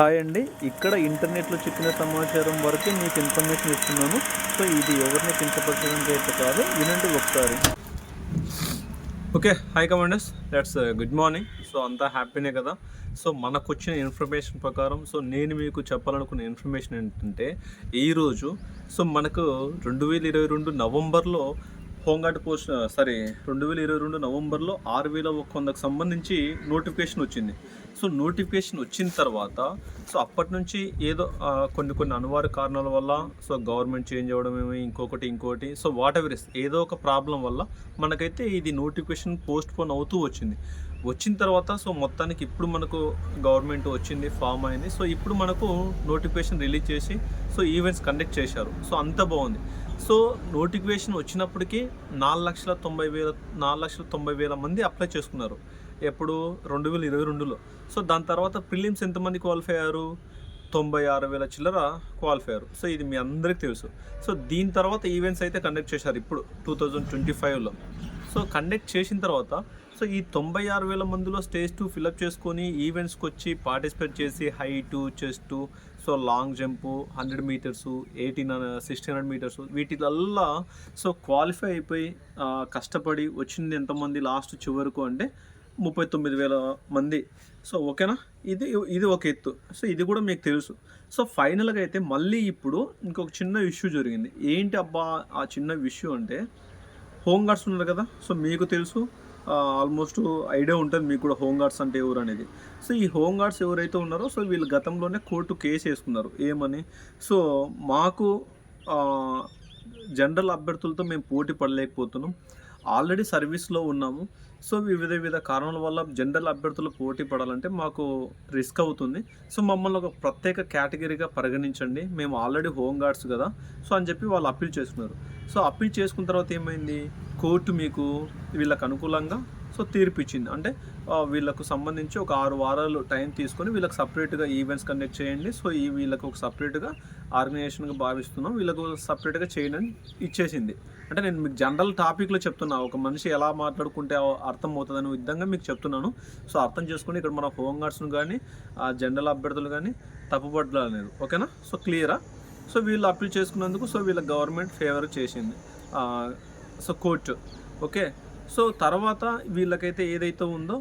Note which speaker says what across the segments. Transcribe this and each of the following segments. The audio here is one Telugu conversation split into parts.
Speaker 1: హాయ్ అండి. ఇక్కడ ఇంటర్నెట్లో చిక్కిన సమాచారం వరకు మీకు ఇన్ఫర్మేషన్ ఇస్తున్నాను. సో ఇది ఎవరిని కించపరచడానికి అయితే కాదు వినండి ఒకసారి. Okay hi commanders. That's good morning so అంతా హ్యాపీనే కదా. సో మనకు వచ్చిన ఇన్ఫర్మేషన్ ప్రకారం సో నేను మీకు చెప్పాలనుకున్న ఇన్ఫర్మేషన్ ఏంటంటే ఈరోజు సో మనకు రెండు వేల ఇరవై రెండు నవంబర్లో హోంగార్డ్ పోస్ట్ సారీ రెండు వేల ఇరవై రెండు నవంబర్లో ఆరు వేల ఒక వందకు సంబంధించి నోటిఫికేషన్ వచ్చింది. సో నోటిఫికేషన్ వచ్చిన తర్వాత సో అప్పటి నుంచి ఏదో కొన్ని కొన్ని అనివార్య కారణాల వల్ల సో గవర్నమెంట్ చేంజ్ అవ్వడం ఏమి ఇంకొకటి ఇంకోటి సో వాట్ ఎవర్ ఇస్ ఏదో ఒక ప్రాబ్లం వల్ల మనకైతే ఇది నోటిఫికేషన్ పోస్ట్ పోన్ అవుతూ వచ్చింది. వచ్చిన తర్వాత సో మొత్తానికి ఇప్పుడు మనకు గవర్నమెంట్ వచ్చింది ఫామ్ అయింది. సో ఇప్పుడు మనకు నోటిఫికేషన్ రిలీజ్ చేసి సో ఈవెంట్స్ కండక్ట్ చేశారు. సో అంత బాగుంది. సో నోటిఫికేషన్ వచ్చినప్పటికీ నాలుగు లక్షల తొంభై వేల నాలుగు లక్షల తొంభై వేల మంది అప్లై చేసుకున్నారు. ఎప్పుడు? రెండు వేల ఇరవై రెండులో. సో దాని తర్వాత ప్రిలిమ్స్ ఎంతమంది క్వాలిఫై అయ్యారు? తొంభై ఆరు వేల చిల్లర క్వాలిఫై అయ్యారు. సో ఇది మీ అందరికీ తెలుసు. సో దీని తర్వాత ఈవెంట్స్ అయితే కండక్ట్ చేశారు ఇప్పుడు టూ థౌజండ్ ట్వంటీ ఫైవ్లో. సో కండక్ట్ చేసిన తర్వాత సో ఈ తొంభై ఆరు వేల మందిలో స్టేజ్ టూ ఫిలప్ చేసుకొని ఈవెంట్స్కి వచ్చి పార్టిసిపేట్ చేసి height chest so long jump hundred metres eighteen sixteen hundred metres వీటిలల్లా so qualify అయిపోయి కష్టపడి వచ్చింది ఎంతమంది లాస్ట్ చివరకు అంటే ముప్పై తొమ్మిది వేల మంది. సో ఓకేనా? ఇది ఇది ఒక ఎత్తు. సో ఇది కూడా మీకు తెలుసు. సో ఫైనల్గా అయితే మళ్ళీ ఇప్పుడు ఇంకొక చిన్న ఇష్యూ జరిగింది. ఏంటి అబ్బా ఆ చిన్న ఇష్యూ అంటే హోమ్ గార్డ్స్ ఉన్నారు కదా? సో మీకు తెలుసు. ఆల్మోస్ట్ ఐడియా ఉంటుంది మీకు కూడా హోమ్ గార్డ్స్ అంటే ఎవరు అనేది. సో ఈ హోమ్ గార్డ్స్ ఎవరైతే ఉన్నారో సో వీళ్ళు గతంలోనే కోర్టు కేసు వేసుకున్నారు. ఏమని? సో మాకు జనరల్ అభ్యర్థులతో మేము పోటీ పడలేకపోతున్నాం. ఆల్రెడీ సర్వీస్లో ఉన్నాము. సో వివిధ వివిధ కారణాల వల్ల జనరల్ అభ్యర్థులు పోటీ పడాలంటే మాకు రిస్క్ అవుతుంది. సో మమ్మల్ని ఒక ప్రత్యేక కేటగిరీగా పరిగణించండి. మేము ఆల్రెడీ హోమ్ గార్డ్స్ కదా. సో అని చెప్పి వాళ్ళు అప్పీల్ చేసుకున్నారు. సో అప్పీల్ చేసుకున్న తర్వాత ఏమైంది? కోర్టు మీకు వీళ్ళకు అనుకూలంగా సో తీర్పు ఇచ్చింది అంటే వీళ్ళకు సంబంధించి ఒక ఆరు వారాలు టైం తీసుకొని వీళ్ళకి సపరేట్గా ఈవెంట్స్ కండక్ట్ చేయండి. సో ఈ వీళ్ళకు ఒక సపరేట్గా ఆర్గనైజేషన్గా భావిస్తున్నాం. వీళ్ళకు సపరేట్గా చేయండి అని ఇచ్చేసింది. అంటే నేను మీకు జనరల్ టాపిక్లో చెప్తున్నా. ఒక మనిషి ఎలా మాట్లాడుకుంటే అర్థం అవుతుందనే విధంగా మీకు చెప్తున్నాను. సో అర్థం చేసుకుని ఇక్కడ మన హోమ్ గార్డ్స్ను కానీ ఆ జనరల్ అభ్యర్థులు కానీ తప్పుపడలేదు ఓకేనా? సో క్లియరా? సో వీళ్ళు అప్పీల్ చేసుకున్నందుకు సో వీళ్ళ గవర్నమెంట్ ఫేవర్ చేసింది. So court. ఓకే? సో తర్వాత వీళ్ళకైతే ఏదైతే ఉందో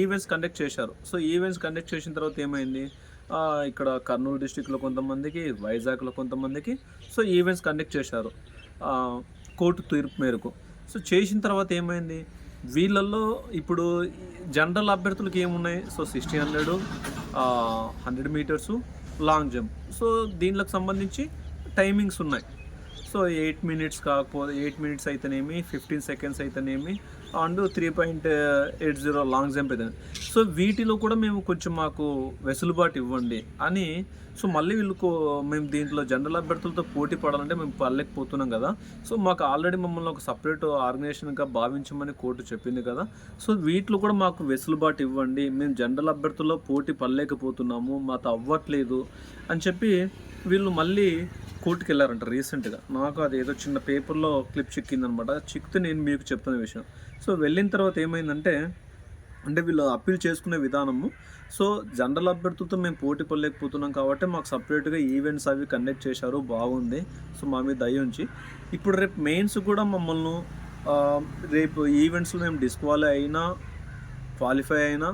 Speaker 1: ఈవెంట్స్ కండక్ట్ చేశారు. సో ఈవెంట్స్ కండక్ట్ చేసిన తర్వాత ఏమైంది? ఇక్కడ కర్నూలు డిస్టిక్లో కొంతమందికి వైజాగ్లో కొంతమందికి సో ఈవెంట్స్ కండక్ట్ చేశారు. కోర్టు తీర్పు మేరకు. సో చేసిన తర్వాత ఏమైంది? వీళ్ళల్లో ఇప్పుడు జనరల్ అభ్యర్థులకు ఏమున్నాయి? So sixty hundred hundred metres long jump. So దీనికి సంబంధించి టైమింగ్స్ ఉన్నాయి. సో ఎయిట్ మినిట్స్ కాకపోతే ఎయిట్ మినిట్స్ అయితేనేమి ఫిఫ్టీన్ సెకండ్స్ అయితేనేమి and three point uh, eight zero long jump అయితే సో వీటిలో కూడా మేము కొంచెం మాకు వెసులుబాటు ఇవ్వండి అని సో మళ్ళీ వీళ్ళు మేము దీంట్లో జనరల్ అభ్యర్థులతో పోటీ పడాలంటే మేము పడలేకపోతున్నాం కదా. సో మాకు ఆల్రెడీ మమ్మల్ని ఒక సపరేట్ ఆర్గనైజేషన్గా భావించమని కోర్టు చెప్పింది కదా. సో వీటిలో కూడా మాకు వెసులుబాటు ఇవ్వండి. మేము జనరల్ అభ్యర్థుల్లో పోటీ పడలేకపోతున్నాము మాతో అవ్వట్లేదు అని చెప్పి వీళ్ళు మళ్ళీ కోర్టుకి వెళ్ళారంట రీసెంట్గా. నాకు అది ఏదో చిన్న పేపర్లో క్లిప్ చిక్కిందనమాట. చిక్కితే నేను మీకు చెప్తున్న విషయం. సో వెళ్ళిన తర్వాత ఏమైందంటే అంటే వీళ్ళు అప్పీల్ చేసుకునే విధానము. సో జనరల్ అభ్యర్థులతో మేము పోటీ పడలేకపోతున్నాం కాబట్టి మాకు సపరేట్గా ఈవెంట్స్ అవి కండక్ట్ చేశారు. బాగుంది. సో మా మీద దయ ఉంచి. ఇప్పుడు రేపు మెయిన్స్ కూడా మమ్మల్ని రేపు ఈవెంట్స్లో మేము డిస్క్వాలిఫై అయినా క్వాలిఫై అయినా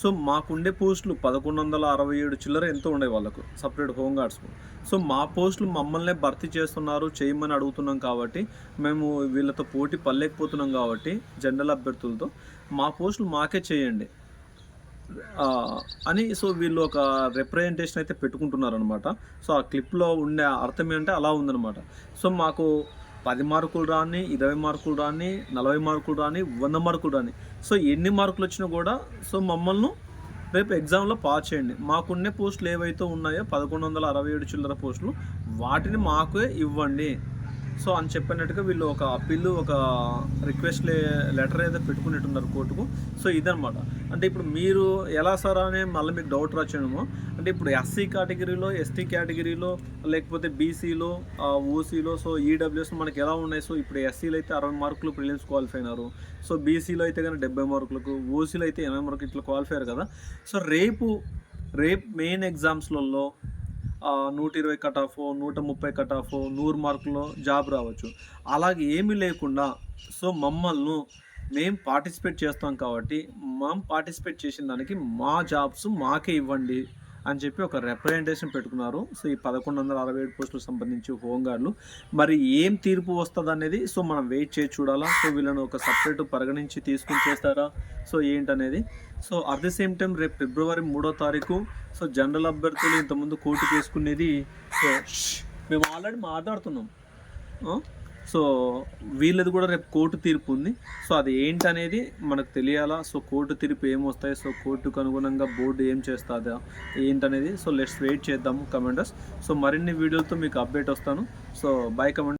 Speaker 1: సో మాకుండే పోస్టులు పదకొండు వందల అరవై ఏడు చిల్లర ఎంతో ఉండే వాళ్ళకు. సపరేట్ హోమ్ సో మా పోస్టులు మమ్మల్నే భర్తీ చేస్తున్నారు చేయమని అడుగుతున్నాం కాబట్టి మేము వీళ్ళతో పోటీ పడలేకపోతున్నాం కాబట్టి జనరల్ అభ్యర్థులతో. మా పోస్టులు మాకే చేయండి. అని సో వీళ్ళు ఒక రిప్రజెంటేషన్ అయితే పెట్టుకుంటున్నారు అనమాట సో ఆ క్లిప్లో ఉండే అర్థం ఏంటంటే అలా ఉందన్నమాట. సో మాకు పది మార్కులు రాని ఇరవై మార్కులు రాని నలభై మార్కులు రాని వంద మార్కులు రాని సో ఎన్ని మార్కులు వచ్చినా కూడా సో మమ్మల్ని రేపు ఎగ్జామ్లో పాస్ చేయండి. మాకున్నే పోస్టులు ఏవైతే ఉన్నాయో పదకొండు వందల అరవై ఏడు చిల్లర పోస్టులు వాటిని మాకే ఇవ్వండి. సో అని చెప్పినట్టుగా వీళ్ళు ఒక అప్పీల్ ఒక రిక్వెస్ట్ లెటర్ అయితే పెట్టుకునేట్టున్నారు కోర్టుకు. సో ఇదనమాట అంటే ఇప్పుడు మీరు ఎలా సార్ అనే మళ్ళీ మీకు డౌట్ రాచేయడము అంటే ఇప్పుడు ఎస్సీ కేటగిరీలో ఎస్టీ కేటగిరీలో లేకపోతే బీసీలో ఓసీలో సో ఈడబ్ల్యూఎస్ మనకి ఎలా ఉన్నాయి? సో ఇప్పుడు ఎస్సీలో అయితే అరవై మార్కులు ప్రిలిమ్స్ క్వాలిఫై అయినారు. సో బీసీలో అయితే కానీ డెబ్బై మార్కులకు ఓసీలో అయితే ఎనభై మార్కులు ఇట్లా క్వాలిఫై అయ్యారు కదా. సో రేపు రేపు మెయిన్ ఎగ్జామ్స్లలో నూట ఇరవై కట్ ఆఫ్ నూట ముప్పై కట్ ఆఫ్ నూరు మార్కుల్లో జాబ్ రావచ్చు. అలాగే ఏమీ లేకుండా సో మమ్మల్ని మేము పార్టిసిపేట్ చేస్తాం కాబట్టి మేము పార్టిసిపేట్ చేసిన దానికి మా జాబ్స్ మాకే ఇవ్వండి. అని చెప్పి ఒక రిప్రజెంటేషన్ పెట్టుకున్నారు. సో ఈ పదకొండు వందల అరవై ఏడు పోస్టులకు సంబంధించి హోంగార్డులు. మరి ఏం తీర్పు వస్తుంది అనేది సో మనం వెయిట్ చేసి చూడాలా? సో వీళ్ళని ఒక సపరేట్ పరిగణించి తీసుకుని చేస్తారా? సో ఏంటనేది? So at the same time రేపు ఫిబ్రవరి మూడో తారీఖు సో జనరల్ అభ్యర్థులు ఇంతకుముందు కోర్టుకు వేసుకునేది సో మేము ఆల్రెడీ మాట్లాడుతున్నాం. సో వీళ్ళది కూడా రేపు కోర్టు తీర్పు ఉంది. సో అది ఏంటనేది మనకు తెలియాలా? సో కోర్టు తీర్పు ఏమొస్తాయి సో కోర్టుకు అనుగుణంగా బోర్డు ఏం చేస్తుందా? ఏంటనేది? సో లెట్స్ వెయిట్ చేద్దాము కమెండర్స్. సో మరిన్ని వీడియోలతో మీకు అప్డేట్ వస్తాను. So by comment